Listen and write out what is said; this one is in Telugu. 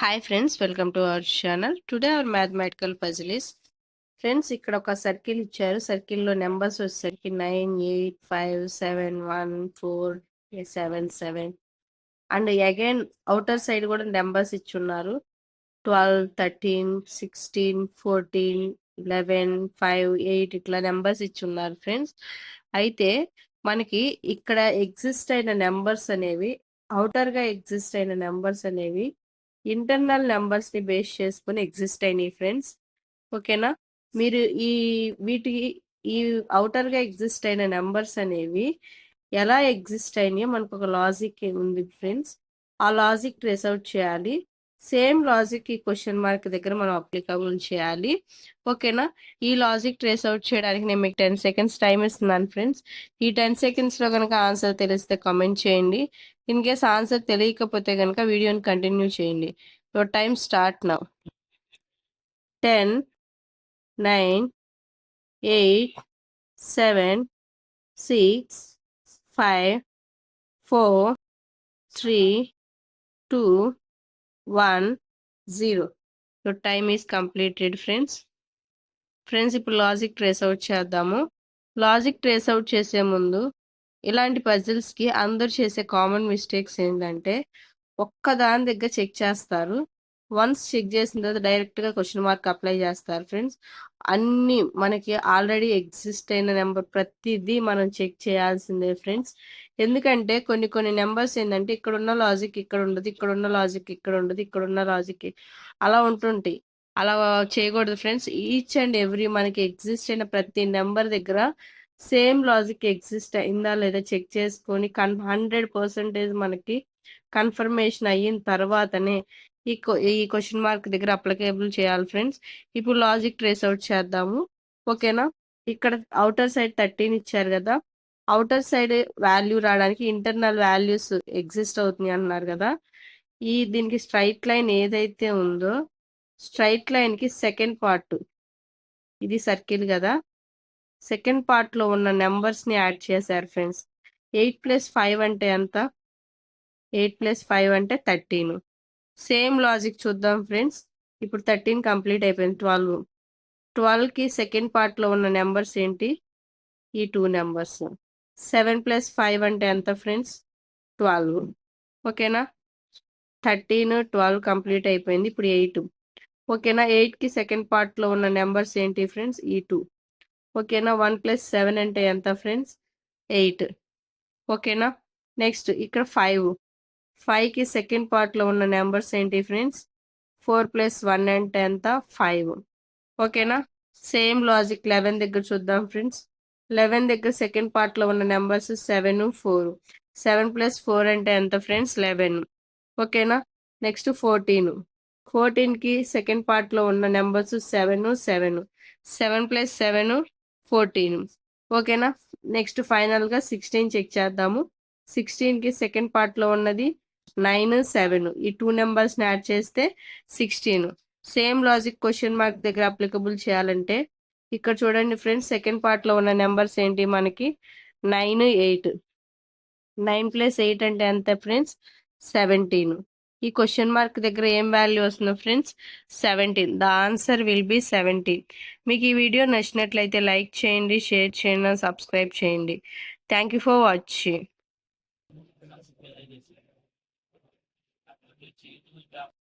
Hi friends welcome to our channel today our mathematical puzzle is friends ఇక్కడ ఒక సర్కిల్ ఇచ్చారు. సర్కిల్లో నెంబర్స్ వచ్చేసరికి nine eight five seven one four seven seven and again outer side కూడా నెంబర్స్ ఇచ్చున్నారు. Twelve thirteen sixteen fourteen eleven five eight ఇట్లా నెంబర్స్ ఇచ్చున్నారు ఫ్రెండ్స్ అయితే మనకి ఇక్కడ ఎగ్జిస్ట్ అయిన నెంబర్స్ అనేవి అవుటర్గా ఎగ్జిస్ట్ అయిన నెంబర్స్ అనేవి ఇంటర్నల్ నెంబర్స్ని బేస్ చేసుకుని ఎగ్జిస్ట్ అయినాయి ఫ్రెండ్స్. ఓకేనా? మీరు ఈ వీటి ఈ అవుటర్గా ఎగ్జిస్ట్ అయిన నెంబర్స్ అనేవి ఎలా ఎగ్జిస్ట్ అయినాయో మనకు ఒక లాజిక్ ఉంది ఫ్రెండ్స్. ఆ లాజిక్ ట్రేస్ అవుట్ చేయాలి. సేమ్ లాజిక్ ఈ క్వశ్చన్ మార్క్ దగ్గర మనం అప్లికబుల్ చేయాలి. ఓకేనా? ఈ లాజిక్ ట్రేస్ అవుట్ చేయడానికి నేను మీకు టెన్ సెకండ్స్ టైం ఇస్తున్నాను ఫ్రెండ్స్. ఈ టెన్ సెకండ్స్లో కనుక ఆన్సర్ తెలిస్తే కామెంట్ చేయండి. ఇన్ కేస్ ఆన్సర్ తెలియకపోతే కనుక వీడియోని కంటిన్యూ చేయండి. Your time start now. Ten nine eight seven six five four three two one zero. So time is completed friends friends ఇప్పుడు లాజిక్ ట్రేస్ అవుట్ చేద్దాము. లాజిక్ ట్రేస్ అవుట్ చేసే ముందు ఇలాంటి పజిల్స్కి అందరు చేసే కామన్ మిస్టేక్స్ ఏంటంటే ఒక్క దాని దగ్గర చెక్ చేస్తారు. వన్స్ చెక్ చేసిన తర్వాత డైరెక్ట్గా క్వశ్చన్ మార్క్ అప్లై చేస్తారు ఫ్రెండ్స్. అన్ని మనకి ఆల్రెడీ ఎగ్జిస్ట్ అయిన నెంబర్ ప్రతిదీ మనం చెక్ చేయాల్సిందే ఫ్రెండ్స్. ఎందుకంటే కొన్ని కొన్ని నెంబర్స్ ఏంటంటే ఇక్కడ ఉన్న లాజిక్ ఇక్కడ ఉండదు ఇక్కడ ఉన్న లాజిక్ ఇక్కడ ఉండదు ఇక్కడ ఉన్న లాజిక్ అలా ఉంటుంటాయి. అలా చేయకూడదు ఫ్రెండ్స్. ఈచ్ అండ్ ఎవ్రీ మనకి ఎగ్జిస్ట్ అయిన ప్రతి నెంబర్ దగ్గర సేమ్ లాజిక్ ఎగ్జిస్ట్ అయిందా లేదా చెక్ చేసుకొని కన్ హండ్రెడ్ పర్సెంటేజ్ మనకి కన్ఫర్మేషన్ అయిన తర్వాతనే ఈ ఈ క్వశ్చన్ మార్క్ దగ్గర అప్లికేబుల్ చేయాలి ఫ్రెండ్స్ ఇప్పుడు లాజిక్ ట్రేస్ అవుట్ చేద్దాము. ఓకేనా? ఇక్కడ అవుటర్ సైడ్ థర్టీన్ ఇచ్చారు కదా. అవుటర్ సైడ్ వాల్యూ రావడానికి ఇంటర్నల్ వాల్యూస్ ఎగ్జిస్ట్ అవుతున్నాయి అన్నారు కదా. ఈ దీనికి స్ట్రైట్ లైన్ ఏదైతే ఉందో స్ట్రైట్ లైన్కి సెకండ్ పార్ట్ ఇది సర్కిల్ కదా. సెకండ్ పార్ట్లో ఉన్న నెంబర్స్ని యాడ్ చేశారు ఫ్రెండ్స్ ఎయిట్ ప్లస్ ఫైవ్ అంటే ఎంత? ఎయిట్ ప్లస్ ఫైవ్ అంటే థర్టీన్ సేమ్ లాజిక్ చూద్దాం ఫ్రెండ్స్. ఇప్పుడు థర్టీన్ కంప్లీట్ అయిపోయింది ట్వెల్వ్. ట్వెల్వ్కి సెకండ్ పార్ట్లో ఉన్న నెంబర్స్ ఏంటి? ఈ two numbers. Seven plus five అంటే ఎంత ఫ్రెండ్స్? ట్వెల్వ్. ఓకేనా? థర్టీన్ ట్వెల్వ్ కంప్లీట్ అయిపోయింది ఇప్పుడు ఎయిట్. ఓకేనా? ఎయిట్కి సెకండ్ పార్ట్లో ఉన్న నెంబర్స్ ఏంటి ఫ్రెండ్స్? ఈ టూ. ఓకేనా? వన్ ప్లస్ సెవెన్ అంటే ఎంత ఫ్రెండ్స్? ఎయిట్. ఓకేనా? నెక్స్ట్ ఇక్కడ ఫైవ్. ఫైవ్కి సెకండ్ పార్ట్లో ఉన్న నెంబర్స్ ఏంటి ఫ్రెండ్స్ ఫోర్ ప్లస్ వన్ అంటే ఎంత ఫైవ్ ఓకేనా సేమ్ లాజిక్ లెవెన్ దగ్గర చూద్దాం ఫ్రెండ్స్ లెవెన్ దగ్గర సెకండ్ పార్ట్లో ఉన్న numbers seven four seven plus four అంటే ఎంత ఫ్రెండ్స్ లెవెన్ ఓకేనా నెక్స్ట్ ఫోర్టీన్ ఫోర్టీన్కి సెకండ్ పార్ట్లో ఉన్న numbers seven seven seven plus seven fourteen ఓకేనా నెక్స్ట్ ఫైనల్గా సిక్స్టీన్ చెక్ చేద్దాము. సిక్స్టీన్కి సెకండ్ పార్ట్లో ఉన్నది నైన్ సెవెన్. ఈ టూ నెంబర్స్ యాడ్ చేస్తే sixteen. Same logic question mark దగ్గర అప్లికబుల్ చేయాలంటే ఇక్కడ చూడండి ఫ్రెండ్స్ సెకండ్ పార్ట్లో ఉన్న నెంబర్స్ ఏంటి మనకి? Nine eight. Nine plus eight అంటే ఎంత ఫ్రెండ్స్? సెవెంటీన్. ఈ క్వశ్చన్ మార్క్ దగ్గర ఏం వాల్యూ వస్తుంది friends? Seventeen. The answer will be seventeen. మీకు ఈ వీడియో నచ్చినట్లయితే లైక్ చేయండి షేర్ చేయండి సబ్స్క్రైబ్ చేయండి. Thank you for watching. team to leave that.